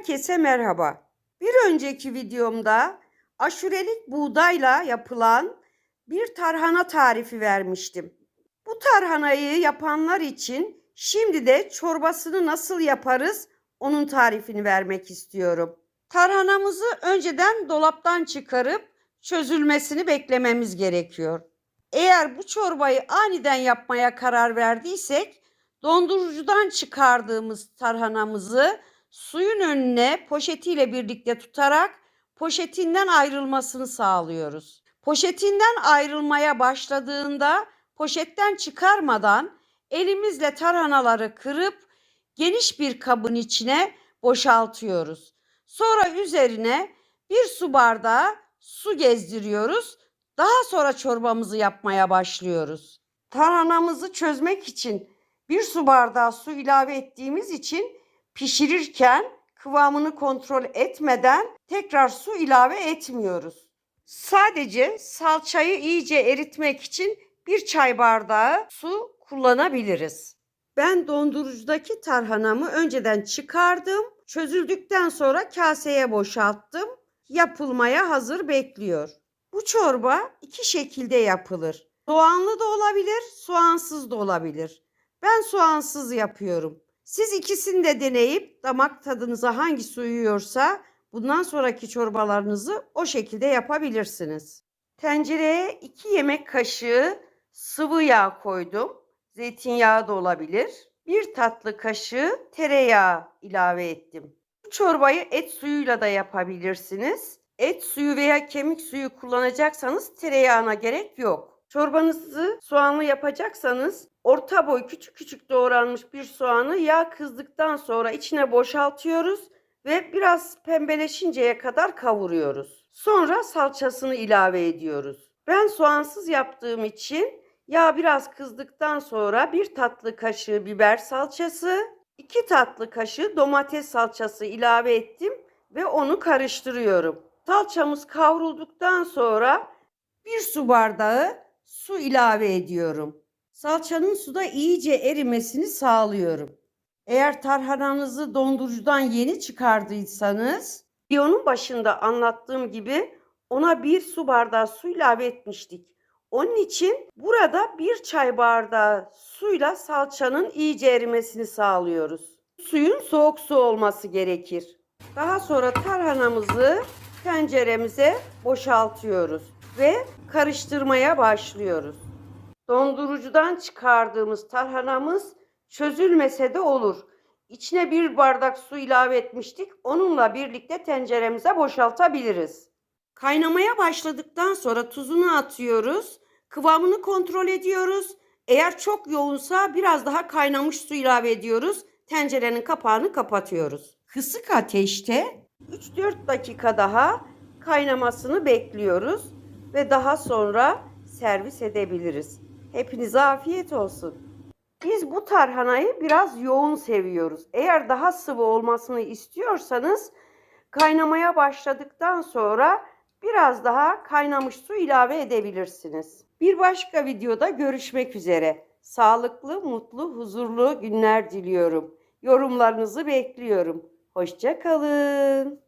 Herkese merhaba. Bir önceki videomda aşurelik buğdayla yapılan bir tarhana tarifi vermiştim. Bu tarhanayı yapanlar için şimdi de çorbasını nasıl yaparız onun tarifini vermek istiyorum. Tarhanamızı önceden dolaptan çıkarıp çözülmesini beklememiz gerekiyor. Eğer bu çorbayı aniden yapmaya karar verdiysek dondurucudan çıkardığımız tarhanamızı suyun önüne poşetiyle birlikte tutarak poşetinden ayrılmasını sağlıyoruz. Poşetinden ayrılmaya başladığında poşetten çıkarmadan elimizle tarhanaları kırıp geniş bir kabın içine boşaltıyoruz. Sonra üzerine bir su bardağı su gezdiriyoruz. Daha sonra çorbamızı yapmaya başlıyoruz. Tarhanamızı çözmek için bir su bardağı su ilave ettiğimiz için pişirirken kıvamını kontrol etmeden tekrar su ilave etmiyoruz. Sadece salçayı iyice eritmek için bir çay bardağı su kullanabiliriz. Ben dondurucudaki tarhanamı önceden çıkardım. Çözüldükten sonra kaseye boşalttım. Yapılmaya hazır bekliyor. Bu çorba iki şekilde yapılır. Soğanlı da olabilir, soğansız da olabilir. Ben soğansız yapıyorum. Siz ikisini de deneyip damak tadınıza hangisi uyuyorsa bundan sonraki çorbalarınızı o şekilde yapabilirsiniz. Tencereye 2 yemek kaşığı sıvı yağ koydum. Zeytinyağı da olabilir. Bir tatlı kaşığı tereyağı ilave ettim. Bu çorbayı et suyuyla da yapabilirsiniz. Et suyu veya kemik suyu kullanacaksanız tereyağına gerek yok. Çorbanızı soğanlı yapacaksanız orta boy küçük küçük doğranmış bir soğanı yağ kızdıktan sonra içine boşaltıyoruz ve biraz pembeleşinceye kadar kavuruyoruz. Sonra salçasını ilave ediyoruz. Ben soğansız yaptığım için yağ biraz kızdıktan sonra bir tatlı kaşığı biber salçası, iki tatlı kaşığı domates salçası ilave ettim ve onu karıştırıyorum. Salçamız kavrulduktan sonra bir su bardağı su ilave ediyorum. Salçanın suda iyice erimesini sağlıyorum. Eğer tarhananızı dondurucudan yeni çıkardıysanız, videonun başında anlattığım gibi ona bir su bardağı su ilave etmiştik. Onun için burada bir çay bardağı suyla salçanın iyice erimesini sağlıyoruz. Suyun soğuk su olması gerekir. Daha sonra tarhanamızı tenceremize boşaltıyoruz ve karıştırmaya başlıyoruz. Dondurucudan çıkardığımız tarhanamız çözülmese de olur. İçine bir bardak su ilave etmiştik. Onunla birlikte tenceremize boşaltabiliriz. Kaynamaya başladıktan sonra tuzunu atıyoruz. Kıvamını kontrol ediyoruz. Eğer çok yoğunsa biraz daha kaynamış su ilave ediyoruz. Tencerenin kapağını kapatıyoruz. Kısık ateşte 3-4 dakika daha kaynamasını bekliyoruz ve daha sonra servis edebiliriz. Hepinize afiyet olsun. Biz bu tarhanayı biraz yoğun seviyoruz. Eğer daha sıvı olmasını istiyorsanız kaynamaya başladıktan sonra biraz daha kaynamış su ilave edebilirsiniz. Bir başka videoda görüşmek üzere. Sağlıklı, mutlu, huzurlu günler diliyorum. Yorumlarınızı bekliyorum. Hoşça kalın.